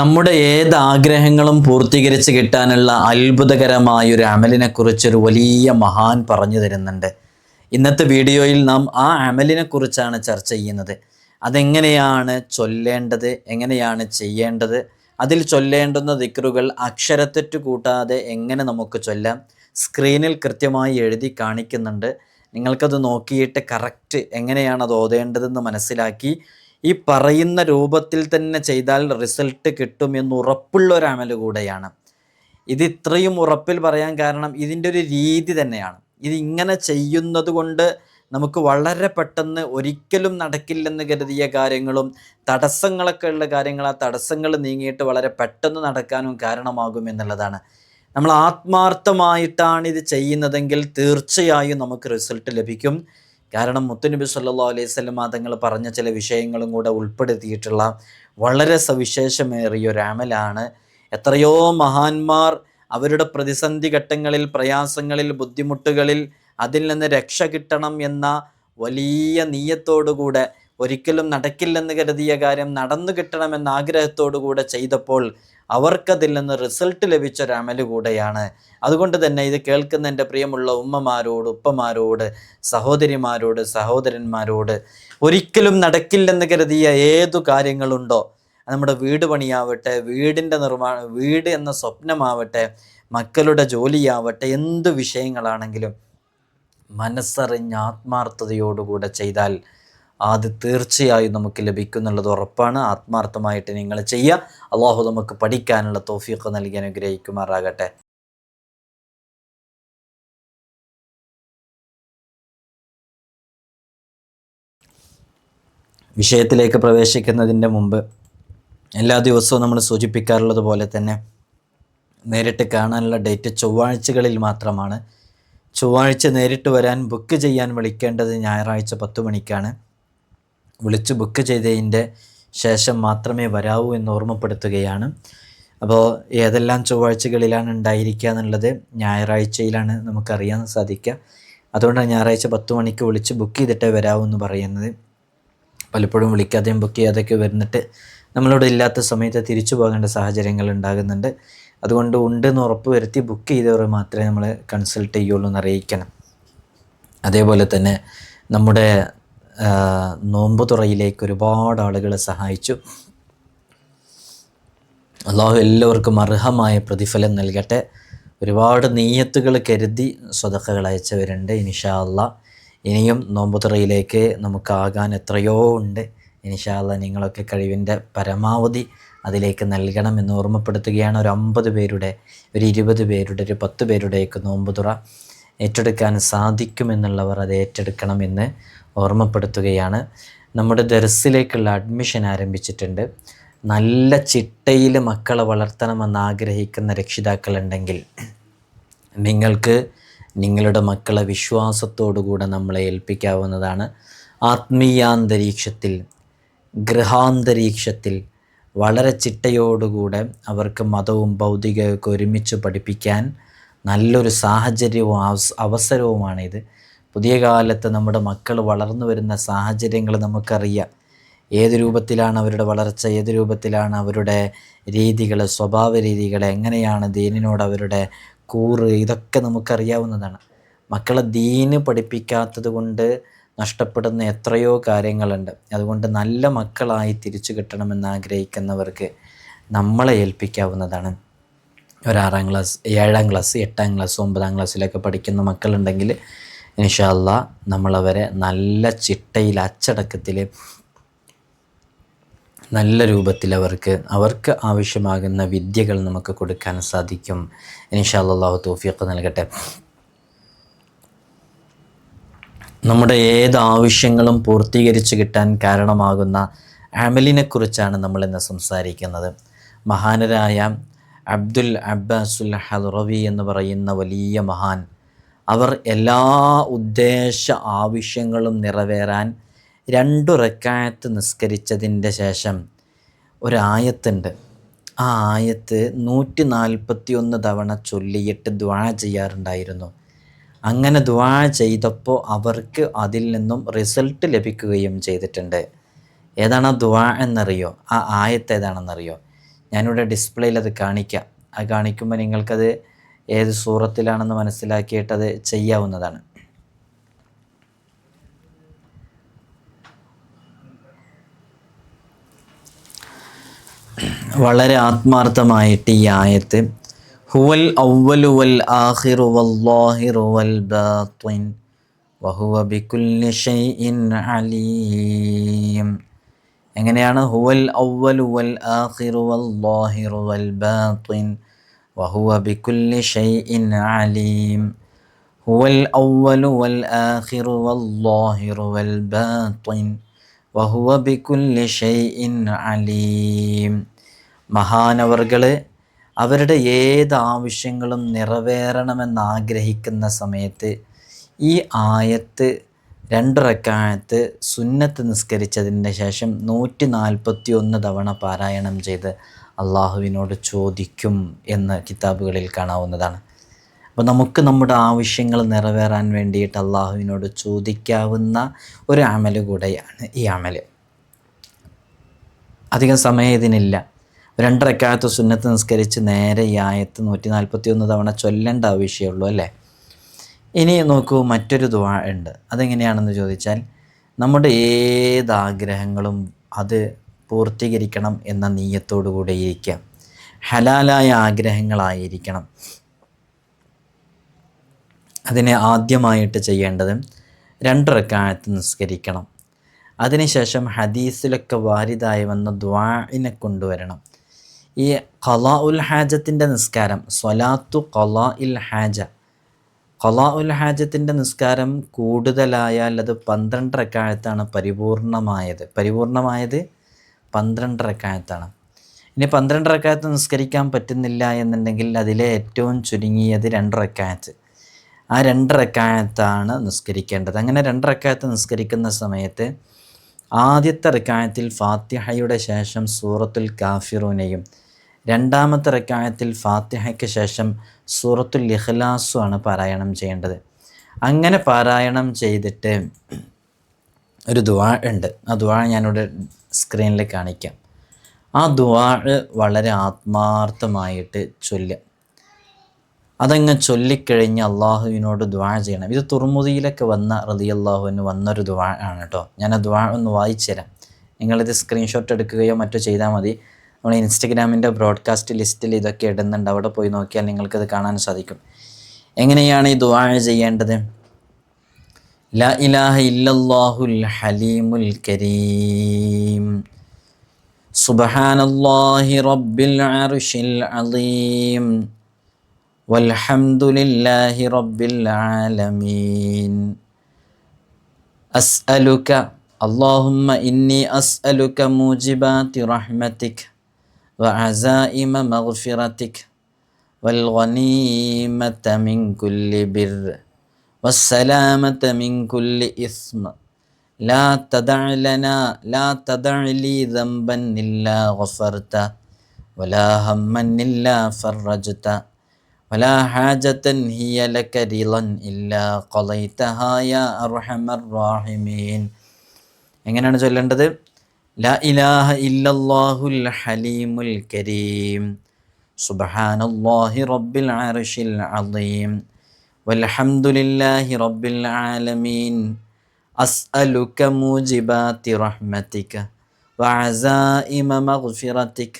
നമ്മുടെ ഏത് ആഗ്രഹങ്ങളും പൂർത്തീകരിച്ച് കിട്ടാനുള്ള അത്ഭുതകരമായ ഒരു അമലിനെ കുറിച്ചൊരു വലിയ മഹാൻ പറഞ്ഞു തരുന്നുണ്ട്. ഇന്നത്തെ വീഡിയോയിൽ നാം ആ അമലിനെ കുറിച്ചാണ് ചർച്ച ചെയ്യുന്നത്. അതെങ്ങനെയാണ് ചൊല്ലേണ്ടത് എങ്ങനെയാണ് ചെയ്യേണ്ടത് അതിൽ ചൊല്ലേണ്ടുന്ന ദിക്റുകൾ അക്ഷരത്തെറ്റ് കൂട്ടാതെ എങ്ങനെ നമുക്ക് ചൊല്ലാം സ്ക്രീനിൽ കൃത്യമായി എഴുതി കാണിക്കുന്നുണ്ട്. നിങ്ങൾക്കത് നോക്കിയിട്ട് കറക്റ്റ് എങ്ങനെയാണ് അത് ഓതേണ്ടതെന്ന് മനസ്സിലാക്കി ഈ പറയുന്ന രൂപത്തിൽ തന്നെ ചെയ്താൽ റിസൾട്ട് കിട്ടും എന്ന് ഉറപ്പുള്ള ഒരു അമൽ കൂടെയാണ്. ഇത് ഇത്രയും ഉറപ്പിൽ പറയാൻ കാരണം ഇതിന്റെ ഒരു രീതി തന്നെയാണ്. ഇത് ഇങ്ങനെ ചെയ്യുന്നത് കൊണ്ട് നമുക്ക് വളരെ പെട്ടെന്ന് ഒരിക്കലും നടക്കില്ലെന്ന് കരുതിയ കാര്യങ്ങളും തടസ്സങ്ങളൊക്കെ ഉള്ള കാര്യങ്ങൾ ആ തടസ്സങ്ങൾ നീങ്ങിയിട്ട് വളരെ പെട്ടെന്ന് നടക്കാനും കാരണമാകും എന്നുള്ളതാണ്. നമ്മൾ ആത്മാർത്ഥമായിട്ടാണ് ഇത് ചെയ്യുന്നതെങ്കിൽ തീർച്ചയായും നമുക്ക് റിസൾട്ട് ലഭിക്കും. കാരണം മുത്തുനബി സല്ലാ അലൈഹി സ്വലം തങ്ങൾ പറഞ്ഞ ചില വിഷയങ്ങളും കൂടെ ഉൾപ്പെടുത്തിയിട്ടുള്ള വളരെ സവിശേഷമേറിയ ഒരു അമലാണ്. എത്രയോ മഹാന്മാർ അവരുടെ പ്രതിസന്ധി ഘട്ടങ്ങളിൽ പ്രയാസങ്ങളിൽ ബുദ്ധിമുട്ടുകളിൽ അതിൽ നിന്ന് രക്ഷ കിട്ടണം എന്ന വലിയ നീയത്തോടുകൂടെ ഒരിക്കലും നടക്കില്ലെന്ന് കരുതിയ കാര്യം നടന്നു കിട്ടണമെന്ന ആഗ്രഹത്തോടുകൂടെ ചെയ്തപ്പോൾ അവർക്കതിൽ നിന്ന് റിസൾട്ട് ലഭിച്ച ഒരു അമൽ കൂടെയാണ്. അതുകൊണ്ട് തന്നെ ഇത് കേൾക്കുന്ന എന്റെ പ്രിയമുള്ള ഉമ്മമാരോട് ഉപ്പമാരോട് സഹോദരിമാരോട് സഹോദരന്മാരോട് ഒരിക്കലും നടക്കില്ലെന്ന് കരുതിയ ഏതു കാര്യങ്ങളുണ്ടോ നമ്മുടെ വീട് പണിയാവട്ടെ വീടിന്റെ നിർമ്മാണ വീട് എന്ന സ്വപ്നമാവട്ടെ മക്കളുടെ ജോലിയാവട്ടെ എന്ത് വിഷയങ്ങളാണെങ്കിലും മനസ്സറിഞ്ഞ ആത്മാർത്ഥതയോടുകൂടെ ചെയ്താൽ അത് തീർച്ചയായും നമുക്ക് ലഭിക്കും എന്നുള്ളത് ഉറപ്പാണ്. ആത്മാർത്ഥമായിട്ട് നിങ്ങൾ ചെയ്യുക. അള്ളാഹു നമുക്ക് പഠിക്കാനുള്ള തോഫിയൊക്കെ നൽകി അനുഗ്രഹിക്കുമാറാകട്ടെ. വിഷയത്തിലേക്ക് പ്രവേശിക്കുന്നതിന്റെ മുമ്പ് എല്ലാ ദിവസവും നമ്മൾ സൂചിപ്പിക്കാറുള്ളത് പോലെ തന്നെ നേരിട്ട് കാണാനുള്ള ഡേറ്റ് ചൊവ്വാഴ്ചകളിൽ മാത്രമാണ്. ചൊവ്വാഴ്ച നേരിട്ട് വരാൻ ബുക്ക് ചെയ്യാൻ വിളിക്കേണ്ടത് ഞായറാഴ്ച പത്ത് മണിക്കാണ്. വിളിച്ച് ബുക്ക് ചെയ്തതിന്റെ ശേഷം മാത്രമേ വരാവൂ എന്ന് ഓർമ്മപ്പെടുത്തുകയാണ്. അപ്പോൾ ഏതെല്ലാം ചൊവ്വാഴ്ചകളിലാണ് ഉണ്ടായിരിക്കുക എന്നുള്ളത് ഞായറാഴ്ചയിലാണ് നമുക്കറിയാൻ സാധിക്കുക. അതുകൊണ്ടാണ് ഞായറാഴ്ച പത്ത് മണിക്ക് വിളിച്ച് ബുക്ക് ചെയ്തിട്ടേ വരാവൂ എന്ന് പറയുന്നത്. പലപ്പോഴും വിളിക്കാതെയും ബുക്ക് ചെയ്യാതെയൊക്കെ വരുന്നിട്ട് നമ്മളോട് ഇല്ലാത്ത സമയത്ത് തിരിച്ചു പോകേണ്ട സാഹചര്യങ്ങൾ ഉണ്ടാകുന്നുണ്ട്. അതുകൊണ്ട് ഉണ്ടെന്ന് ഉറപ്പ് വരുത്തി ബുക്ക് ചെയ്തവർ മാത്രമേ നമ്മൾ കൺസൾട്ട് ചെയ്യുള്ളൂ എന്ന് അറിയിക്കണം. അതേപോലെ തന്നെ നമ്മുടെ നോമ്പ് തുറയിലേക്ക് ഒരുപാട് ആളുകളെ സഹായിച്ചു. അള്ളാഹു എല്ലാവർക്കും അർഹമായ പ്രതിഫലം നൽകട്ടെ. ഒരുപാട് നെയ്യത്തുകൾ കരുതി സ്വതക്കകൾ അയച്ചവരുണ്ട് ഇനിഷാ അല്ല ഇനിയും നോമ്പ് തുറയിലേക്ക് നമുക്കാകാൻ എത്രയോ ഉണ്ട്. ഇനിഷാ അല്ലാ നിങ്ങളൊക്കെ കഴിവിന്റെ പരമാവധി അതിലേക്ക് നൽകണം എന്ന് ഓർമ്മപ്പെടുത്തുകയാണ്. ഒരു അമ്പത് പേരുടെ ഒരു ഇരുപത് പേരുടെ ഒരു പത്ത് പേരുടെയൊക്കെ നോമ്പ് തുറ. ഏറ്റെടുക്കാൻ സാധിക്കുമെന്നുള്ളവർ അത് ഏറ്റെടുക്കണമെന്ന് ഓർമ്മപ്പെടുത്തുകയാണ്. നമ്മുടെ ദർസിലേക്കുള്ള അഡ്മിഷൻ ആരംഭിച്ചിട്ടുണ്ട്. നല്ല ചിട്ടയിൽ മക്കളെ വളർത്തണമെന്ന് ആഗ്രഹിക്കുന്ന രക്ഷിതാക്കളുണ്ടെങ്കിൽ നിങ്ങൾക്ക് നിങ്ങളുടെ മക്കളെ വിശ്വാസത്തോടുകൂടെ നമ്മളെ ഏൽപ്പിക്കാവുന്നതാണ്. ആത്മീയാന്തരീക്ഷത്തിൽ ഗൃഹാന്തരീക്ഷത്തിൽ വളരെ ചിട്ടയോടുകൂടെ അവർക്ക് മതവും ഭൗതികമൊക്കെ ഒരുമിച്ച് പഠിപ്പിക്കാൻ നല്ലൊരു സാഹചര്യവും അവസരവുമാണിത്. പുതിയ കാലത്ത് നമ്മുടെ മക്കൾ വളർന്നു വരുന്ന സാഹചര്യങ്ങൾ നമുക്കറിയാം. ഏത് രൂപത്തിലാണ് അവരുടെ വളർച്ച ഏത് രൂപത്തിലാണ് അവരുടെ രീതികൾ സ്വഭാവ രീതികൾ എങ്ങനെയാണ് ദീനിനോട് അവരുടെ കൂറ് ഇതൊക്കെ നമുക്കറിയാവുന്നതാണ്. മക്കളെ ദീന് പഠിപ്പിക്കാത്തത് കൊണ്ട് നഷ്ടപ്പെടുന്ന എത്രയോ കാര്യങ്ങളുണ്ട്. അതുകൊണ്ട് നല്ല മക്കളായി തിരിച്ചു കിട്ടണമെന്ന് ആഗ്രഹിക്കുന്നവർക്ക് നമ്മളെ ഏൽപ്പിക്കാവുന്നതാണ്. ഒരാറാം ക്ലാസ് ഏഴാം ക്ലാസ് എട്ടാം ക്ലാസ് ഒമ്പതാം ക്ലാസ്സിലൊക്കെ പഠിക്കുന്ന മക്കളുണ്ടെങ്കിൽ ഇൻഷാല്ല നമ്മളവരെ നല്ല ചിട്ടയിൽ അച്ചടക്കത്തിൽ നല്ല രൂപത്തിൽ അവർക്ക് അവർക്ക് ആവശ്യമാകുന്ന വിദ്യകൾ നമുക്ക് കൊടുക്കാൻ സാധിക്കും. ഇൻഷാല്ലാഹു തോഫിയൊക്കെ നൽകട്ടെ. നമ്മുടെ ഏത് ആവശ്യങ്ങളും പൂർത്തീകരിച്ച് കിട്ടാൻ കാരണമാകുന്ന അമലിനെക്കുറിച്ചാണ് നമ്മളിന്ന് സംസാരിക്കുന്നത്. മഹാനരായ അബ്ദുൽ അബ്ബാസുൽ ഹദ്റവി എന്ന് പറയുന്ന വലിയ മഹാൻ. അവർ എല്ലാ ഉദ്ദേശ ആവശ്യങ്ങളും നിറവേറാൻ രണ്ടു റക്കായത്ത് നിസ്കരിച്ചതിന്റെ ശേഷം ഒരായത്തുണ്ട്. ആ ആയത്ത് നൂറ്റി നാൽപ്പത്തി ഒന്ന് തവണ ചൊല്ലിയിട്ട് ദ്വാ ചെയ്യാറുണ്ടായിരുന്നു. അങ്ങനെ ദ്വാ ചെയ്തപ്പോൾ അവർക്ക് അതിൽ നിന്നും റിസൾട്ട് ലഭിക്കുകയും ചെയ്തിട്ടുണ്ട്. ഏതാണ് ആ ദ്വാ എന്നറിയോ? ആ ആയത്ത് ഏതാണെന്നറിയോ? ഞാനിവിടെ ഡിസ്പ്ലേയിൽ അത് കാണിക്കാം. അത് കാണിക്കുമ്പോൾ നിങ്ങൾക്കത് ഏത് സൂറത്തിലാണെന്ന് മനസ്സിലാക്കിയിട്ട് അത് ചെയ്യാവുന്നതാണ്. വളരെ ആത്മാർത്ഥമായിട്ട് ഈ ആയത്ത് ഹുവൽ ഔവലു വൽ ആഹിറു വല്ലാഹിറു വൽ ബാത്വിൻ വഹുവ ബികുല്ലി ഷൈഇൻ അലീം. എങ്ങനെയാണ്? ഹുവൽ ഔവൽ വൽ ആഖിറു വൽ വഹുവ ബികുല്ലി ഷൈഇൻ അലീം. ഹുവൽ ഔവലു വൽ ആഖിറു വൽ വഹുവ ബികുല്ലി ഷൈഇൻ അലീം. മഹാനവർകൾ അവരുടെ ഏത് ആവശ്യങ്ങളും നിറവേറണമെന്ന് ആഗ്രഹിക്കുന്ന സമയത്ത് ഈ ആയത്ത് രണ്ട് റക്കായത്ത് സുന്നത്ത് നിസ്കരിച്ചതിന് ശേഷം നൂറ്റി നാൽപ്പത്തി ഒന്ന് തവണ പാരായണം ചെയ്ത് അള്ളാഹുവിനോട് ചോദിക്കും എന്ന് കിതാബുകളിൽ കാണാവുന്നതാണ്. അപ്പോൾ നമുക്ക് നമ്മുടെ ആവശ്യങ്ങൾ നിറവേറാൻ വേണ്ടിയിട്ട് അള്ളാഹുവിനോട് ചോദിക്കാവുന്ന ഒരു അമൽ കൂടെയാണ് ഈ അമൽ അധികം സമയം ഇതിനില്ല. രണ്ടരക്കാലത്ത് സുന്നത്ത് നിസ്കരിച്ച് നേരെ ഈ ആയത്ത് നൂറ്റി നാൽപ്പത്തി ഒന്ന് തവണ ചൊല്ലേണ്ട ആവശ്യമുള്ളൂ അല്ലേ? ഇനി നോക്കൂ മറ്റൊരു ദുവാ ഉണ്ട്. അതെങ്ങനെയാണെന്ന് ചോദിച്ചാൽ നമ്മുടെ ഏത് ആഗ്രഹങ്ങളും അത് പൂർത്തീകരിക്കണം എന്ന നീയത്തോടു കൂടെ ഇരിക്കാം. ഹലാലായ ആഗ്രഹങ്ങളായിരിക്കണം. അതിനെ ആദ്യമായിട്ട് ചെയ്യേണ്ടത് രണ്ടരക്കാലത്ത് നിസ്കരിക്കണം. അതിനുശേഷം ഹദീസിലൊക്കെ വാരിതായി വന്ന ദ്വാഇനെ കൊണ്ടുവരണം. ഈ ഖലാ ഉൽ ഹാജത്തിന്റെ നിസ്കാരം സ്വലാത്തു ഖലാ ഇൽ ഹാജ ഖലാ ഉൽ ഹാജത്തിന്റെ നിസ്കാരം കൂടുതലായാൽ അത് പന്ത്രണ്ട് റക്കായത്താണ് പരിപൂർണമായത്. പരിപൂർണമായത് പന്ത്രണ്ട് റക്കായത്താണ്. ഇനി പന്ത്രണ്ട് റക്കായത്ത് നിസ്കരിക്കാൻ പറ്റുന്നില്ല എന്നുണ്ടെങ്കിൽ അതിലെ ഏറ്റവും ചുരുങ്ങിയത് രണ്ട് റക്കായത്ത്. ആ രണ്ട് റക്കായത്താണ് നിസ്കരിക്കേണ്ടത്. അങ്ങനെ രണ്ട് റക്കായത്ത് നിസ്കരിക്കുന്ന സമയത്ത് ആദ്യത്തെ റക്കായത്തിൽ ഫാത്തിഹയുടെ ശേഷം സൂറത്തുൽ കാഫിറൂനെയും രണ്ടാമത്തെ റക്കായത്തിൽ ഫാത്തിഹയ്ക്ക് ശേഷം സൂറത്തുൽ ഇഖ്ലാസുമാണ് പാരായണം ചെയ്യേണ്ടത്. അങ്ങനെ പാരായണം ചെയ്തിട്ട് ഒരു ദുവാ ഉണ്ട്. ആ ദുവാ ഞാനിവിടെ സ്ക്രീനിൽ കാണിക്കാം. ആ ദുവാ വളരെ ആത്മാർത്ഥമായിട്ട് ചൊല്ലുക അതങ്ങ് ചൊല്ലിക്കഴിഞ്ഞ് അള്ളാഹുവിനോട് ദ്വാ ചെയ്യണം. ഇത് തുറമുതിയിലൊക്കെ വന്ന റതി അള്ളാഹുവിന് വന്നൊരു ദ്വാ ആണ് കേട്ടോ ഞാൻ ആ ദ്വാ ഒന്ന് വായിച്ചു തരാം. നിങ്ങളിത് സ്ക്രീൻഷോട്ട് എടുക്കുകയോ മറ്റോ ചെയ്താൽ മതി. നമ്മൾ ഇൻസ്റ്റഗ്രാമിൻ്റെ ബ്രോഡ്കാസ്റ്റ് ലിസ്റ്റിൽ ഇതൊക്കെ ഇടുന്നുണ്ട് അവിടെ പോയി നോക്കിയാൽ നിങ്ങൾക്കത് കാണാൻ സാധിക്കും എങ്ങനെയാണ് ഈ ദ്വാ ചെയ്യേണ്ടത് ല ഇലാഹ ഇല്ലല്ലാഹുൽ ഹലീമുൽ കരീം സുബ്ഹാനല്ലാഹി റബ്ബിൽ അർശിൽ അലീം والحمد لله رب العالمين أسألك اللهم إني أسألك موجبات رحمتك وعزائم مغفرتك والغنيمة من كل بر والسلامة من كل إثم لا تدع لنا لا تدع لي ذنبا إلا غفرته ولا هما إلا فرجته ولا حاجة هي لك رضا إلا قضيتها يا أرحم الراحمين എങ്ങനെയാണ് ചൊല്ലേണ്ടത് لا إله إلا الله الحليم الكريم. سبحان الله رب العرش العظيم. والحمد لله رب العالمين. أسألك موجبات رحمتك وعزائم مغفرتك.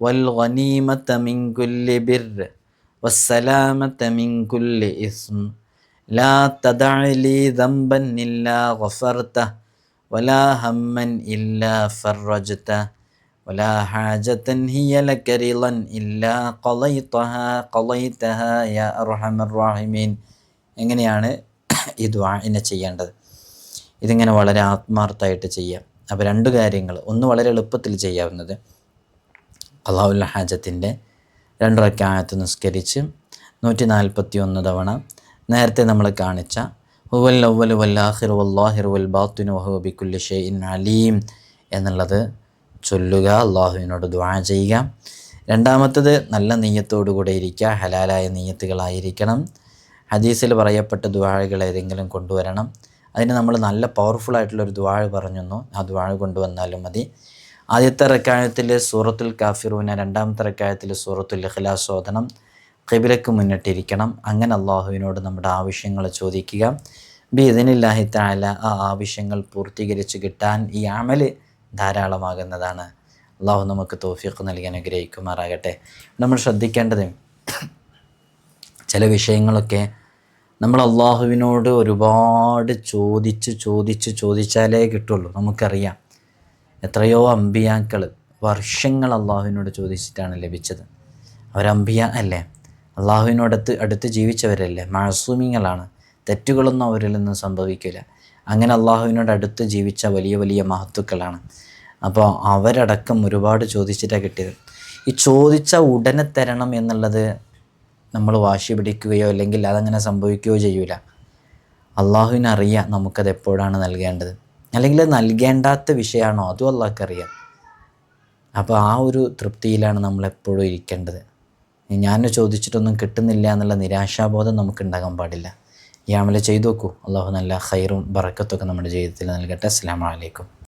والغنيمة من كل بر. والسلامة من كل إثم. لا تدع لي ذنبا إلا غفرته. ولا هما إلا فرجته ولا حاجة هي لك رضا إلا قضيتها قضيتها يا أرحم الراحمين എങ്ങനെയാണ് ഈ ദ്വാഇനെ ചെയ്യേണ്ടത് ഇതിങ്ങനെ വളരെ ആത്മാർത്ഥമായിട്ട് ചെയ്യാം അപ്പോൾ രണ്ട് കാര്യങ്ങൾ ഒന്ന് വളരെ എളുപ്പത്തിൽ ചെയ്യാവുന്നത് അള്ളാഹുല്ല ഹാജത്തിൻ്റെ രണ്ട് റക്കായത്ത് നിസ്കരിച്ച് നൂറ്റി നാൽപ്പത്തി ഒന്ന് തവണ നേരത്തെ നമ്മൾ കാണിച്ച ഹുവൽ അവൽ വല്ലാഹിർ വല്ലാഹിർ വൽ ബാത്തുനു വഹു ബിക്കുല്ലി ഷെയ്ൻ അലീം എന്നുള്ളത് ചൊല്ലുക അള്ളാഹുവിനോട് ദ്വാ ചെയ്യുക. രണ്ടാമത്തത് നല്ല നെയ്യത്തോടു കൂടെ ഇരിക്കുക ഹലാലായ നെയ്യത്തുകളായിരിക്കണം. ഹദീസിൽ പറയപ്പെട്ട ദ്വാഴകൾ ഏതെങ്കിലും കൊണ്ടുവരണം. അതിന് നമ്മൾ നല്ല പവർഫുൾ ആയിട്ടുള്ളൊരു ദ്വാഴ് പറഞ്ഞു ആ ദ്വാഴ് കൊണ്ടുവന്നാലും മതി. ആദ്യത്തെ റക്കായത്തിൽ സൂറത്തുൽ കാഫിറൂന രണ്ടാമത്തെ റക്കായത്തിൽ സൂറത്തുൽ ഇഖ്ലാസ് ഓതണം. ഖിബിലക്ക് മുന്നിട്ടിരിക്കണം. അങ്ങനെ അള്ളാഹുവിനോട് നമ്മുടെ ആവശ്യങ്ങൾ ചോദിക്കുക. ബി ഇതിനില്ലാഹി താല ആ ആവശ്യങ്ങൾ പൂർത്തീകരിച്ച് കിട്ടാൻ ഈ അമൽ ധാരാളമാകുന്നതാണ്. അള്ളാഹു നമുക്ക് തോഫിക്ക് നൽകി അനുഗ്രഹിക്കുമാറാകട്ടെ. നമ്മൾ ശ്രദ്ധിക്കേണ്ടത് ചില വിഷയങ്ങളൊക്കെ നമ്മൾ അള്ളാഹുവിനോട് ഒരുപാട് ചോദിച്ച് ചോദിച്ച് ചോദിച്ചാലേ കിട്ടുള്ളൂ. നമുക്കറിയാം. എത്രയോ അമ്പിയാക്കൾ വർഷങ്ങൾ അള്ളാഹുവിനോട് ചോദിച്ചിട്ടാണ് ലഭിച്ചത്. അവരമ്പിയ അല്ലേ? അള്ളാഹുവിനോടത്ത് അടുത്ത് ജീവിച്ചവരല്ലേ? മാസൂമിങ്ങളാണ് തെറ്റുകളൊന്നും അവരിൽ നിന്ന് സംഭവിക്കില്ല. അങ്ങനെ അള്ളാഹുവിനോട് അടുത്ത് ജീവിച്ച വലിയ വലിയ മഹത്തുക്കളാണ്. അപ്പോൾ അവരടക്കം ഒരുപാട് ചോദിച്ചിട്ടാണ് കിട്ടിയത്. ഈ ചോദിച്ച ഉടനെ തരണം എന്നുള്ളത് നമ്മൾ വാശി പിടിക്കുകയോ അല്ലെങ്കിൽ അതങ്ങനെ സംഭവിക്കുകയോ ചെയ്യൂല. അള്ളാഹുവിനറിയാം നമുക്കത് എപ്പോഴാണ് നൽകേണ്ടത്. അല്ലെങ്കിൽ നൽകേണ്ടാത്ത വിഷയമാണോ? അതും അള്ളാഹ്ക്കറിയാം. അപ്പോൾ ആ ഒരു തൃപ്തിയിലാണ് നമ്മൾ എപ്പോഴും ഇരിക്കേണ്ടത്. ഞാൻ ചോദിച്ചിട്ടൊന്നും കിട്ടുന്നില്ല എന്നുള്ള നിരാശാബോധം നമുക്ക് ഉണ്ടാകാൻ പാടില്ല. ഈ അമല ചെയ്തു നോക്കൂ അള്ളാഹു നല്ല ഹൈറും ബറക്കത്തൊക്കെ നമ്മുടെ ജീവിതത്തിൽ നൽകട്ടെ. അസ്സാം വലൈക്കും